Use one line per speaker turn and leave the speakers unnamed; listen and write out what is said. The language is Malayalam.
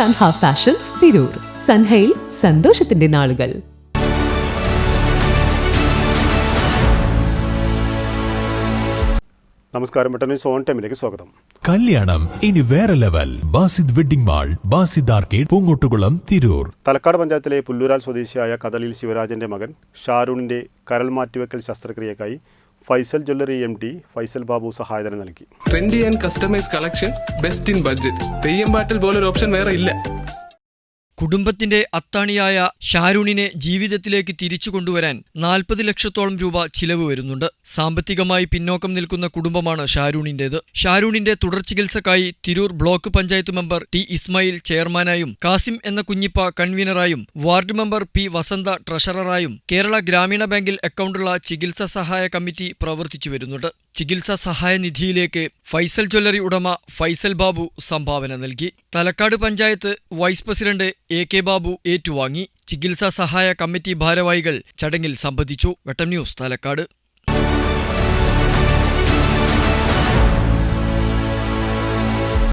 സൻഹ ഫാഷൻസ് തിരൂർ സൻഹയിൽ സന്തോഷത്തിന്റെ നാളുകൾ
നമസ്കാരം. സോൺ ടൈമിലേക്ക് സ്വാഗതം.
കല്യാണം. ഇനി വേറെ level. Basith wedding mall Basith arcade Poongottukulam Tirur.
Thalakkad പഞ്ചായത്തിലെ പുല്ലൂരാൽ സ്വദേശിയായ കഥലിൽ ശിവരാജന്റെ മകൻ ഷാരൂണിന്റെ കരൽ മാറ്റിവെക്കൽ ശസ്ത്രക്രിയക്കായി Faisal jewellery M D Faisal Babu സഹായധനം നൽകി.
Trendy and customise collection best in budget. Theyyam പാട്ടിൽ പോലൊരു ഓപ്ഷൻ വേറെ ഇല്ല.
കുടുംബത്തിന്റെ അത്താണിയായ ഷാരൂണിനെ ജീവിതത്തിലേക്ക് തിരിച്ചു കൊണ്ടുവരാൻ നാൽപ്പത് ലക്ഷത്തോളം രൂപ ചിലവ് വരുന്നുണ്ട്. സാമ്പത്തികമായി പിന്നോക്കം നിൽക്കുന്ന കുടുംബമാണ് ഷാരൂണിന്റേത്. ഷാരൂണിന്റെ തുടർ ചികിത്സക്കായി Tirur block panchayat member T Ismail ചെയർമാനായും Kasim എന്ന കുഞ്ഞിപ്പ കൺവീനറായും വാർഡ് മെമ്പർ പി വസന്ത ട്രഷററായും കേരള ഗ്രാമീണ ബാങ്കിൽ അക്കൗണ്ടുള്ള ചികിത്സാ സഹായ കമ്മിറ്റി പ്രവർത്തിച്ചു വരുന്നുണ്ട്. ചികിത്സാ സഹായ നിധിയിലേക്ക് ഫൈസൽ ജ്വല്ലറി ഉടമ ഫൈസൽ ബാബു സംഭാവന നൽകി. Thalakkad panchayat vice president A K Babu ഏറ്റുവാങ്ങി ചികിത്സാ സഹായ കമ്മിറ്റി ഭാരവാഹികൾ ചടങ്ങിൽ സംബന്ധിച്ചു. വെട്ടം ന്യൂസ് തലക്കാട്.